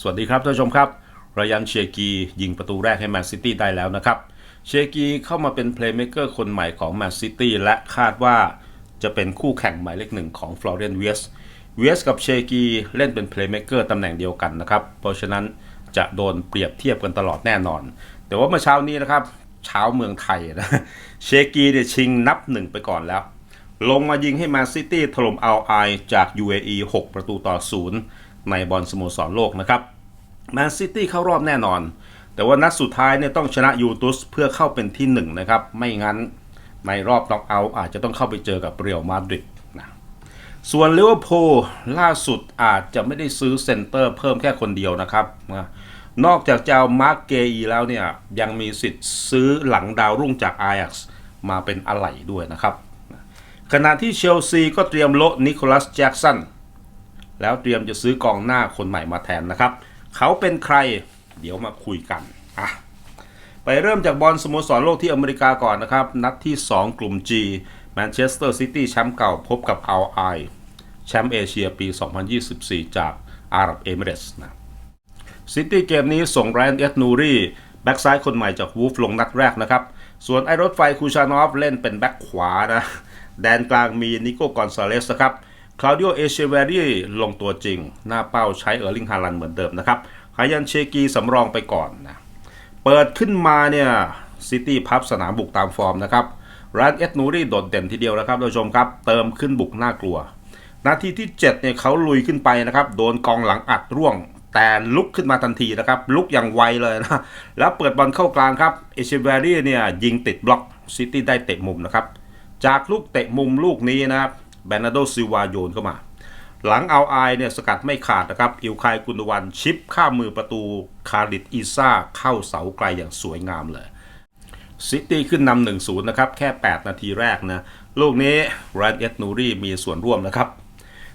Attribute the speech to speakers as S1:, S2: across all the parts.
S1: สวัสดีครับท่านผู้ชมครับรยันเชกียิงประตูแรกให้แมนซิตี้ได้แล้วนะครับ เชกีเข้ามาเป็นเพลย์เม k เกอร์คนใหม่ของแมนซิตี้และคาดว่าจะเป็นคู่แข่งหมายเลขหนึ่งของฟลอเรนเวียสเวียสกับเชกีเล่นเป็นเพลย์เม k เกอร์ตำแหน่งเดียวกันนะครับ เพราะฉะนั้นจะโดนเปรียบเทียบกันตลอดแน่นอน แต่ว่าเมื่อเช้านี้นะครับเช้าเมืองไทยนะเชกีเนี่ยชิงนับหนึ่งไปก่อนแล้ว ลงมายิงให้แมนซิตี้ถล่มอัลไอจาก UAE 6 ประตูต่อศูนย์ ในบอลสโมสรโลกนะครับแมนซิตี้เข้ารอบแน่นอน แต่ว่านัดสุดท้ายเนี่ยต้องชนะยูตุสเพื่อเข้าเป็นที่หนึ่งนะครับไม่งั้นในรอบน็อกเอาท์อาจจะต้องเข้าไปเจอกับเรอัลมาดริดนะส่วนลิเวอร์พูลล่าสุดอาจจะไม่ได้ซื้อเซนเตอร์เพิ่มแค่คนเดียวนะครับนะนอกจากจะเอามาร์กเกอีแล้วเนี่ยยังมีสิทธิ์ซื้อหลังดาวรุ่งจากอายักซ์มาเป็นอะไหล่ด้วยนะครับขณะที่เชลซีก็เตรียมโละนิโคลัสแจ็กสัน แล้วเตรียมจะซื้อกองหน้าคนใหม่มาแทนนะครับ เขาเป็นใครเดี๋ยวมาคุยกันอะไปเริ่มจากบอลสโมสรโลกที่อเมริกาก่อนนะครับ นัดที่ 2 กลุ่ม G แมนเชสเตอร์ซิตี้แชมป์เก่าพบกับอัลไอแชมป์เอเชียปี 2024 จากอาหรับเอมิเรส์นะซิตี้เกมนี้ส่งไรอันเอ็ดนูรีแบ็กซ้ายคนใหม่จากวูฟลงนัดแรกนะครับ ส่วนไอรถไฟคูชานอฟเล่นเป็นแบ็กขวานะ แดนกลางมีนิโก้กอนซาเลสนะครับ คลาวดิโอเอเชเวรีลงตัวจริง หน้าเป้าใช้เออร์ลิงฮาลันเหมือนเดิมนะครับฮายันเชกีสำรองไปก่อนนะ เปิดขึ้นมาเนี่ยซิตี้พับสนามบุกตามฟอร์มนะครับรานเอ็ดนูรี่โดดเด่นทีเดียวนะครับท่านผู้ชมครับเติมขึ้นบุกน่ากลัว นาทีที่7เนี่ยเขาลุยขึ้นไปนะครับโดนกองหลังอัดร่วง แต่ลุกขึ้นมาทันทีนะครับลุกอย่างไวเลยนะแล้วเปิดบอลเข้ากลางครับเอเชเวรีเนี่ยยิงติดบล็อกซิตี้ได้เตะมุมนะครับจากลูกเตะมุมลูกนี้นะครับ แบนาโดซิวาโยนเข้ามา หลังเอาไอเนี่ยสกัดไม่ขาดนะครับ อิวคายกุนวันชิปข้ามมือประตูคาริดอีซ่าเข้าเสาไกลอย่างสวยงามเลยซิตี้ขึ้นนำหนึ่งศูนย์นะครับ แค่ 8 นาทีแรกนะลูกนี้แรนเอ็ดนูรีมีส่วนร่วมนะครับ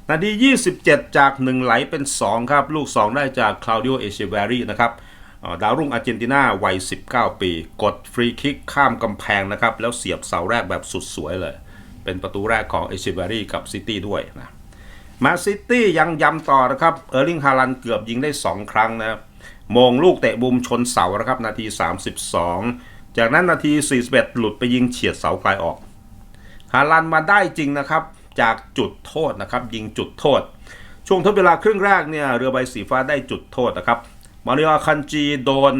S1: นาที 27 จาก 1 ไหลเป็น 2 ครับ ลูก 2 ได้จากคลาวดิโอเอเชเวรีนะครับดาวรุ่งอาร์เจนตินาวัย 19 ปี กดฟรีคิกข้ามกำแพงนะครับ แล้วเสียบเสาแรกแบบสุดสวยเลย เป็นประตูแรกของเอเชเวรีกับซิตี้ด้วยนะมาซิตี้ยังย้ำต่อนะครับ เออร์ลิงฮาลันเกือบยิงได้ 2 ครั้งนะมงลูกเตะบุมชนเสานะครับ นาที 32 จากนั้นนาที 41 หลุดไปยิงเฉียดเสาไกลออกฮาลันมาได้จริงนะครับ จากจุดโทษนะครับ ยิงจุดโทษ ช่วงทดเวลาครึ่งแรกเนี่ย เรือใบสีฟ้าได้จุดโทษนะครับ มาริโอคันจีโดน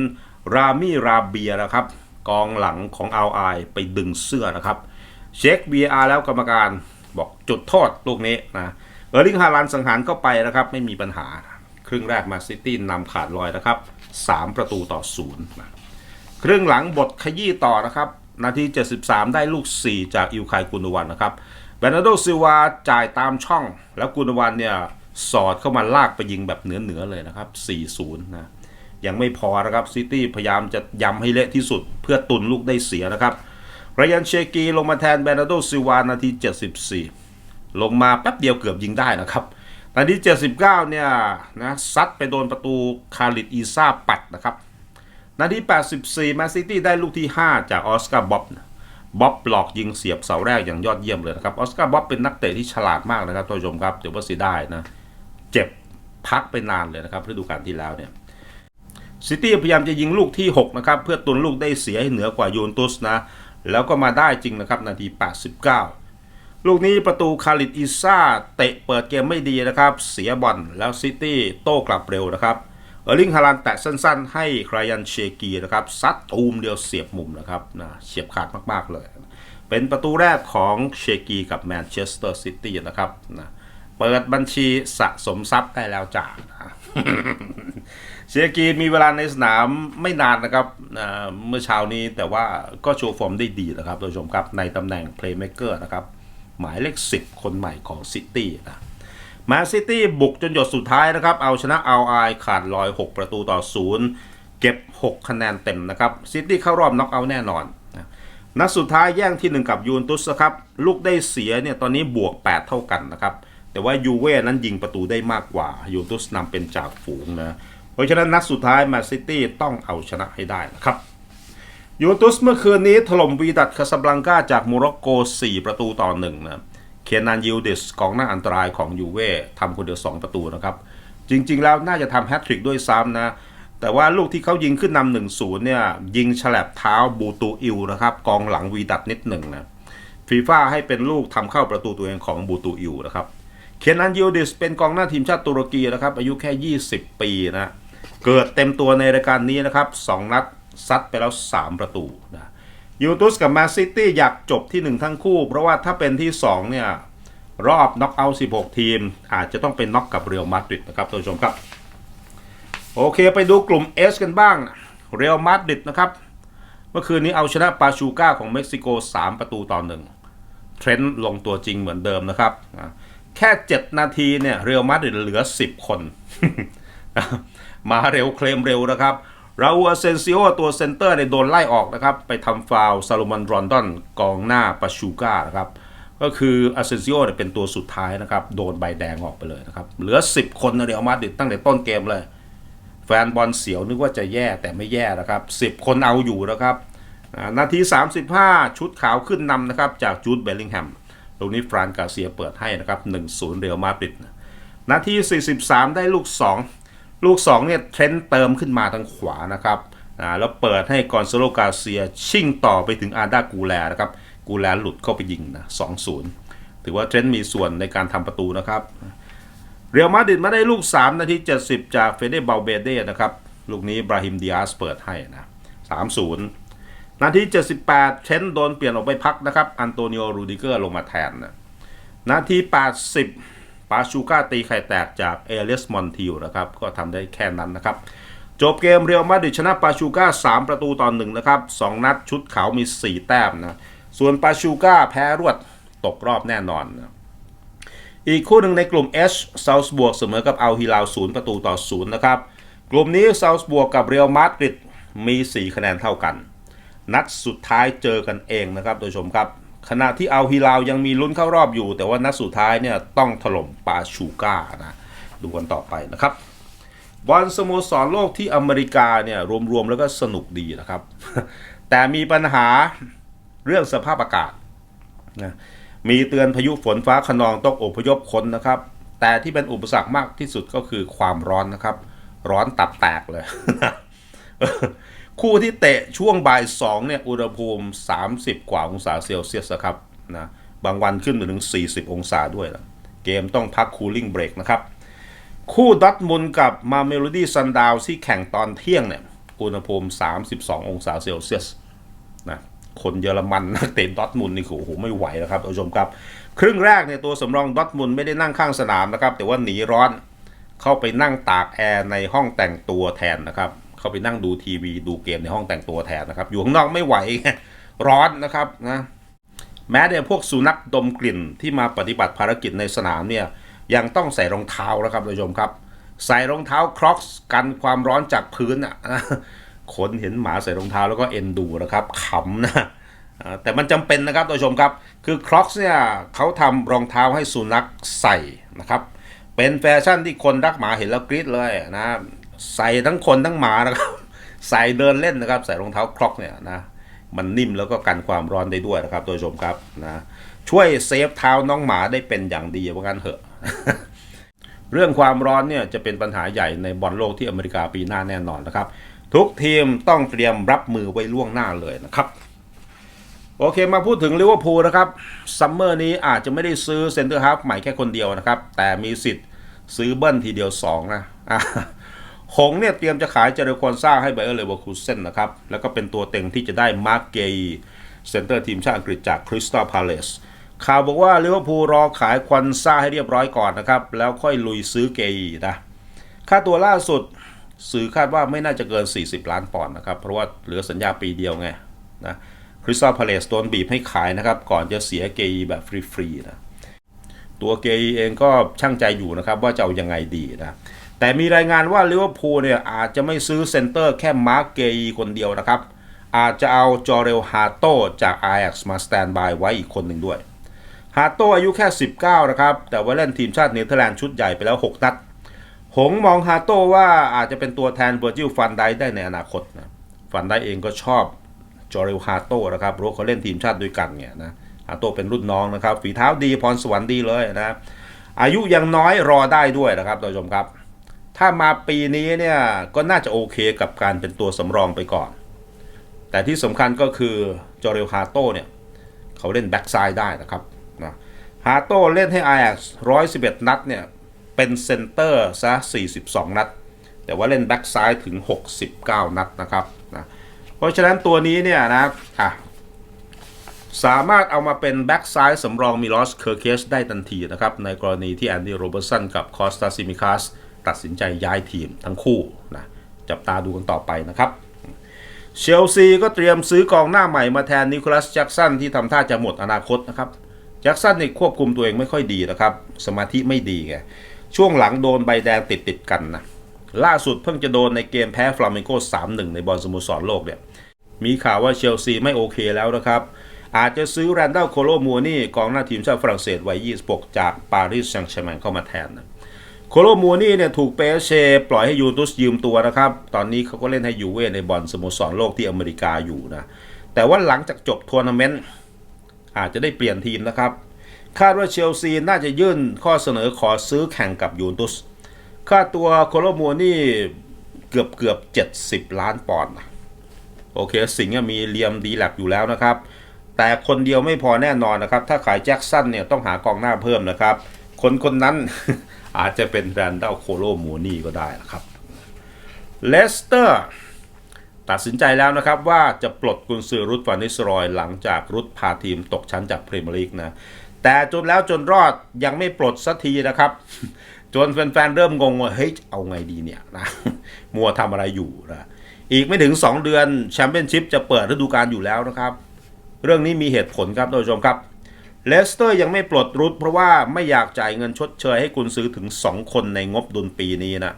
S1: รามิราเบียนะครับ กองหลังของอาไอไปดึงเสื้อนะครับ เช็ค VR แล้วกรรมการบอกจุดโทษลูกนี้นะเออร์ลิงฮาลันสังหารเข้าไปนะครับ ไม่มีปัญหา ครึ่งแรกมาซิตี้นำขาดลอยนะครับ 3 ประตูต่อศูนย์นะครึ่งหลังบทขยี้ต่อนะครับ นาที 73 ได้ลูก 4 จากอิวคายกุนวันนะครับเบนาโดซิลวาจ่ายตามช่อง แล้วกุนวันเนี่ยสอดเข้ามาลากไปยิงแบบเหนือๆเลยนะครับ 4-0 นะยังไม่พอนะครับซิตี้พยายามจะย้ำให้เละที่สุดเพื่อตุนลูกได้เสียนะครับ รยันเชกีลงมาแทนเบรนาโดซิวานาที 74 ลงมาแป๊บเดียวเกือบยิงได้นะครับนาที 79 เนี่ยนะซัดไปโดนประตูคาริดอีซาปัดนะครับ นาที 84 แมนซิตี้ได้ลูกที่ 5 จากออสการ์บ๊อบบ๊อบหลอกยิงเสียบเสาแรกอย่างยอดเยี่ยมเลยนะครับ ออสการ์บ๊อบเป็นนักเตะที่ฉลาดมากนะครับท่านผู้ชมครับเดี๋ยวว่าสียดายนะ เจ็บพักไปนานเลยนะครับฤดูกาลที่แล้วเนี่ยซิตี้พยายามจะยิงลูกที่ 6 นะครับ เพื่อตุนลูกได้เสียให้เหนือกว่ายูนตุสนะ แล้วก็มาได้จริงนะครับนาที 89 ลูกนี้ประตูคาริดอิซ่าเตะเปิดเกมไม่ดีนะครับ เสียบอลแล้วซิตี้โต้กลับเร็วนะครับเออร์ลิงฮาลันแตะสั้นๆ ให้ครายันเชกีนะครับซัดตูมเดียวเสียบมุมนะครับนะเฉียบขาดมากๆเลย เป็นประตูแรกของเชกีกับแมนเชสเตอร์ซิตี้นะครับนะเปิดบัญชีสะสมทรัพย์ได้แล้วจ้า เชกีมีเวลาในสนามไม่นานนะครับเมื่อเช้านี้แต่ว่าก็โชว์ฟอร์มได้ดีนะครับท่านผู้ชมครับในตำแหน่ง Playmaker นะครับหมายเลข 10 คนใหม่ของซิตี้นะมนซิตี้บุกจนหยดสุดท้ายนะครับ เอาชนะเอาไอขาดลอย 6 ประตูต่อ 0 เก็บ 6 คะแนนเต็มนะครับซิตี้เข้ารอบน็อกเอาแน่นอนนัดสุดท้ายแย่งที่ 1 กับยูนตุสครับลูกได้เสียเนี่ยตอนนี้บวก 8 เท่ากันนะครับแต่ว่ายูเว่นั้นยิงประตูได้มากกว่ายูนตุสนำเป็นจากฝูงนะ เพราะฉะนั้นนัดสุดท้ายแมนซิตี้ต้องเอาชนะให้ได้นะครับยูเวนตุสเมื่อคืนนี้ถล่มวีดัตคาซาบลังกาจากโมร็อกโก 4 ประตูต่อ1นะเคนานยิลดิสกองหน้าอันตรายของยูเว่ทำคนเดียว 2 ประตูนะครับ จริงๆ แล้วน่าจะทำแฮตทริกด้วยซ้ำนะ แต่ว่าลูกที่เขายิงขึ้นนำหนึ่งศูนย์เนี่ย ยิงฉลับเท้าบูตูอิวนะครับกองหลังวีดัดนิดหนึ่งนะฟีฟ่าให้เป็นลูกทำเข้าประตูตัวเองของบูตูอิวนะครับเคนอันยูดิสเป็นกองหน้าทีมชาติตุรกีนะครับอายุแค่ 20 ปีนะ เกิดเต็มตัวในรายการนี้นะครับ 2 นัดซัดไปแล้ว 3 ประตูนะยูตุสกับแมนซิตี้อยากจบที่ 1 ทั้งคู่ เพราะว่าถ้าเป็นที่ 2 เนี่ย รอบน็อกเอาท์16 ทีม อาจจะต้องเป็นน็อกกับเรอัลมาดริดนะครับท่านผู้ชมครับ โอเคไปดูกลุ่ม S กันบ้างเรอัลมาดริดนะครับ เมื่อคืนนี้เอาชนะปาชูก้าของเม็กซิโก 3 ประตูต่อหนึ่งเทรนต์ลงตัวจริงเหมือนเดิมนะครับอะแค่ 7 นาทีเนี่ยเรอัลมาดริดเหลือ 10 คน มาเร็วเคลมเร็วนะครับราอูอาเซนซิโอตัวเซนเตอร์เนี่ยโดนไล่ออกนะครับ ไปทำฟาวซาโลมอนรอนดอนกองหน้าปาชูก้านะครับ ก็คืออาเซนซิโอเนี่ยเป็นตัวสุดท้ายนะครับ โดนใบแดงออกไปเลยนะครับ เหลือ 10 คนนเรอัลมาดริดตั้งแต่ต้นเกมเลย แฟนบอลเสียวนึกว่าจะแย่แต่ไม่แย่นะครับ 10 คนเอาอยู่นะครับอ่านาที 35 ชุดขาวขึ้นนำนะครับ จากจูดเบลลิงแฮมตรงนี้ฟรานกาเซียเปิดให้นะครับ1-0เรอัลมาดริดนาที 43 ได้ลูก 2 ลูก2เนี่ยเทรนต์เติมขึ้นมาทางขวานะครับอ่าแล้วเปิดให้กอนซาโลกาเซียชิ่งต่อไปถึงอาดากูแลนะครับ กูแลหลุดเข้าไปยิงนะ2-0ถือว่าเทรนต์มีส่วนในการทำประตูนะครับ เรียวมาดริดมาได้ลูก 3 นาที 70 จากเฟเดเบาเบเดนะครับ ลูกนี้บราฮิมดิอาสเปิดให้นะ3-0นย์นาที 78เชนโดนเปลี่ยนออกไปพักนะครับ อันโตนิโอ รูดิเกอร์ลงมาแทนนะนาที 80 ปาชูก้าตีไข่แตกจากเอเลสมอนทิวนะครับก็ทำได้แค่นั้นนะครับจบเกมเรียวมาดริดชนะปาชูก้า 3 ประตูต่อหนึ่งนะครับ 2 นัดชุดขาวมี 4 แต้มนะ ส่วนปาชูก้าแพ้รวดตกรอบแน่นอนนะอีกคู่หนึ่งในกลุ่ม H ซา s ์บวกเสมอกับอัลฮิลาล0ประตูต่อ 0 นะครับ กลุ่มนี้ซา s ์บวกกับเรอัลมาดริดมี 4 คะแนนเท่ากัน นัดสุดท้ายเจอกันเองนะครับโดยชมครับ ขณะที่อัลฮิลาลยังมีลุ้นเข้ารอบอยู่ แต่ว่านัดสุดท้ายเนี่ยต้องถล่มปาชูก้านะดูกันต่อไปนะครับบอลสโมสรโลกที่อเมริกาเนี่ยรวมๆแล้วก็สนุกดีนะครับ แต่มีปัญหาเรื่องสภาพอากาศนะมีเตือนพายุฝนฟ้าขนองต้องอพยพคนนะครับ แต่ที่เป็นอุปสรรคมากที่สุดก็คือความร้อนนะครับ ร้อนตับแตกเลย คู่ที่เตะช่วงบ่ายสองเนี่ยอุณหภูมิ 30 กว่าองศาเซลเซียสครับนะบางวันขึ้นไปถึง 40 องศาด้วยนะเกมต้องพักคูลิ่งเบรกนะครับ คู่ดอทมุนกับมาเมโลดี้ซันดาวที่แข่งตอนเที่ยงเนี่ยอุณหภูมิ 32 องศาเซลเซียสนะคนเยอรมันนักเตะดอทมุนนี่คือโอ้โหไม่ไหวแล้วครับท่านผู้ชมครับ ครึ่งแรกเนี่ยตัวสำรองดอทมุนไม่ได้นั่งข้างสนามนะครับ แต่ว่าหนีร้อนเข้าไปนั่งตากแอร์ในห้องแต่งตัวแทนนะครับ เข้าไปนั่งดูทีวีดูเกมในห้องแต่งตัวแทนนะครับ อยู่ข้างนอกไม่ไหวร้อนนะครับนะแม้แต่พวกสุนัขดมกลิ่นที่มาปฏิบัติภารกิจในสนามเนี่ยยังต้องใส่รองเท้านะครับท่านผู้ชมครับ ใส่รองเท้าครอกส์กันความร้อนจากพื้นอะคนเห็นหมาใส่รองเท้าแล้วก็เอ็นดูนะครับขำนะแต่มันจำเป็นนะครับท่านผู้ชมครับคือครอกส์เนี่ยเขาทำรองเท้าให้สุนัขใส่นะครับเป็นแฟชั่นที่คนรักหมาเห็นแล้วกรี๊ดเลยนะ ใส่ทั้งคนทั้งหมานะครับ ใส่เดินเล่นนะครับ ใส่รองเท้าครอกเนี่ยนะมันนิ่มแล้วก็กันความร้อนได้ด้วยนะครับตัวชมครับนะช่วยเซฟเท้าน้องหมาได้เป็นอย่างดีว่างั้นเถอะ เรื่องความร้อนเนี่ยจะเป็นปัญหาใหญ่ในบอลโลกที่อเมริกาปีหน้าแน่นอนนะครับ ทุกทีมต้องเตรียมรับมือไว้ล่วงหน้าเลยนะครับ โอเคมาพูดถึงลิเวอร์พูลนะครับซัมเมอร์นี้อาจจะไม่ได้ซื้อเซนเตอร์ฮาล์ฟใหม่แค่คนเดียวนะครับ แต่มีสิทธิ์ซื้อเบิ้ลทีเดียว2นะ หงเนี่ยเตรียมจะขายเจเรควอนซ่าให้ไบเออร์เลเวอร์คูเซนนะครับ แล้วก็เป็นตัวเต็งที่จะได้มาร์กเกย์เซนเตอร์ทีมชาติอังกฤษจากคริสตัลพาเลสข่าวบอกว่าลิเวอร์พูลรอขายควันซ่าให้เรียบร้อยก่อนนะครับ แล้วค่อยลุยซื้อเกย์นะ ค่าตัวล่าสุดสื่อคาดว่าไม่น่าจะเกิน 40 ล้านปอนด์นะครับ เพราะว่าเหลือสัญญาปีเดียวไงนะคริสตัลพาเลสโดนบีบให้ขายนะครับ ก่อนจะเสียเกย์แบบฟรีๆนะตัวเกย์เองก็ช่างใจอยู่นะครับว่าจะเอายังไงดีนะ แต่มีรายงานว่าลิเวอร์พูลเนี่ยอาจจะไม่ซื้อเซนเตอร์แค่มาร์กเกย์คนเดียวนะครับ อาจจะเอาจอเรลฮาโตจาก Ajax มาสแตนบายไว้อีกคนหนึ่งด้วย ฮาโตอายุแค่ 19 นะครับ แต่ว่าเล่นทีมชาติเนเธอร์แลนด์ชุดใหญ่ไปแล้ว 6 นัด หงมองฮาโตว่าอาจจะเป็นตัวแทนเวอร์จิลฟันไดได้ในอนาคตนะฟันไดเองก็ชอบจอเรลฮาโตนะครับเพราะเขาเล่นทีมชาติด้วยกันเนี่ยนะฮาโตเป็นรุ่นน้องนะครับฝีเท้าดีพรสวรรค์ดีเลยนะอายุยังน้อยรอได้ด้วยนะครับท่านผู้ชมครับ ถ้ามาปีนี้เนี่ยก็น่าจะโอเคกับการเป็นตัวสำรองไปก่อน แต่ที่สำคัญก็คือจอเรลฮาโต้เนี่ยเขาเล่นแบ็กซ้ายได้นะครับนะฮาโต้เล่นให้ Ajax 111 นัดเนี่ยเป็นเซนเตอร์ซะ 42 นัด แต่ว่าเล่นแบ็กซ้ายถึง 69 นัดนะครับนะเพราะฉะนั้นตัวนี้เนี่ยนะอะสามารถเอามาเป็นแบ็กซ้ายสำรองมิลอสเคอร์เคสได้ทันทีนะครับในกรณีที่แอนดี้โรเบอร์สันกับคอสตาซิมิคัส ตัดสินใจย้ายทีมทั้งคู่นะจับตาดูกันต่อไปนะครับเชลซีก็เตรียมซื้อกองหน้าใหม่มาแทนนิโคลัสแจ็กสันที่ทำท่าจะหมดอนาคตนะครับแจ็กสันเนี่ยควบคุมตัวเองไม่ค่อยดีนะครับ สมาธิไม่ดีไงช่วงหลังโดนใบแดงติดติดกันนะล่าสุดเพิ่งจะโดนในเกมแพ้ฟลาเมงโก3-1 ในบอลสโมสรโลกเนี่ยมีข่าวว่าเชลซีไม่โอเคแล้วนะครับอาจจะซื้อแรนดัลโคโลมัวนี่กองหน้าทีมชาติฝรั่งเศสวัย 26 จากปารีสแซงต์แชร์แมงเข้ามาแทนนะ โคโลมัวนี่เนี่ยถูกเปเชปล่อยให้ยูตุสยืมตัวนะครับ ตอนนี้เขาก็เล่นให้ยูเว่ในบอลสโมสรโลกที่อเมริกาอยู่นะ แต่ว่าหลังจากจบทัวร์นาเมนต์อาจจะได้เปลี่ยนทีมนะครับ คาดว่าเชลซีน่าจะยื่นข้อเสนอขอซื้อแข่งกับยูตุส ค่าตัวโคโลมัวนี่เกือบเกือบ 70 ล้านปอนด์โอเค สิงห์มีเลียมดีแลกอยู่แล้วนะครับ แต่คนเดียวไม่พอแน่นอนนะครับ ถ้าขายแจ็คสันเนี่ยต้องหากองหน้าเพิ่มนะครับ คนคนนั้น อาจจะเป็นแรนดัลโคโลมูนี่ก็ได้นะครับเลสเตอร์ตัดสินใจแล้วนะครับว่าจะปลดกุนซือรุดฟานิสรอยหลังจากรุดพาทีมตกชั้นจากพรีเมียร์ลีกนะแต่จนแล้วจนรอดยังไม่ปลดสักทีนะครับ จนแฟนๆเริ่มงงว่าเฮ้ยเอาไงดีเนี่ยนะมัวทำอะไรอยู่นะอีกไม่ถึง 2 เดือนแชมเปี้ยนชิพจะเปิดฤดูกาลอยู่แล้วนะครับ เรื่องนี้มีเหตุผลครับท่านผู้ชมครับ เลสเตอร์ยังไม่ปลดรุดเพราะว่าไม่อยากจ่ายเงินชดเชยให้กุนซื้อถึง 2 คนในงบดุลปีนี้นะ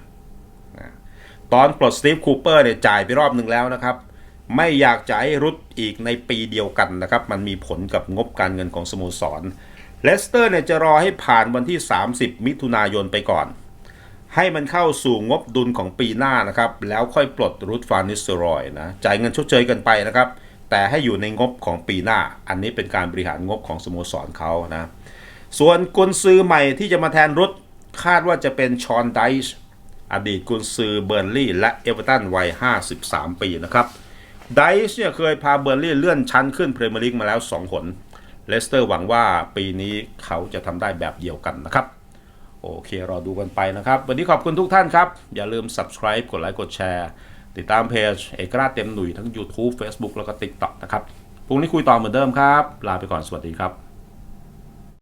S1: ตอนปลดสตีฟคูเปอร์เนี่ยจ่ายไปรอบหนึ่งแล้วนะครับ ไม่อยากจ่ายรุดอีกในปีเดียวกันนะครับ มันมีผลกับงบการเงินของสโมสร เลสเตอร์เนี่ยจะรอให้ผ่านวันที่ 30 มิถุนายนไปก่อน ให้มันเข้าสู่งบดุลของปีหน้านะครับ แล้วค่อยปลดรูทฟานิสเตอรอยนะ จ่ายเงินชดเชยกันไปนะครับ แต่ให้อยู่ในงบของปีหน้า อันนี้เป็นการบริหารงบของสโมสรเขานะ ส่วนกุนซือใหม่ที่จะมาแทนรุดคาดว่าจะเป็นชอนไดช์อดีตกุนซือเบอร์ลี่และเอเวอร์ตันวัย 53 ปีนะครับไดช์เนี่ยเคยพาเบอร์ลี่เลื่อนชั้นขึ้นพรีเมียร์ลีกมาแล้ว 2 หนเลสเตอร์หวังว่าปีนี้เขาจะทำได้แบบเดียวกันนะครับ โอเครอดูกันไปนะครับ วันนี้ขอบคุณทุกท่านครับ อย่าลืม subscribe กดไลค์กดแชร์ ติดตามเพจเอกราชเต็มหนุ่ยทั้ง YouTube Facebook แล้วก็ TikTok นะครับพรุ่งนี้คุยต่อเหมือนเดิมครับ ลาไปก่อนสวัสดีครับ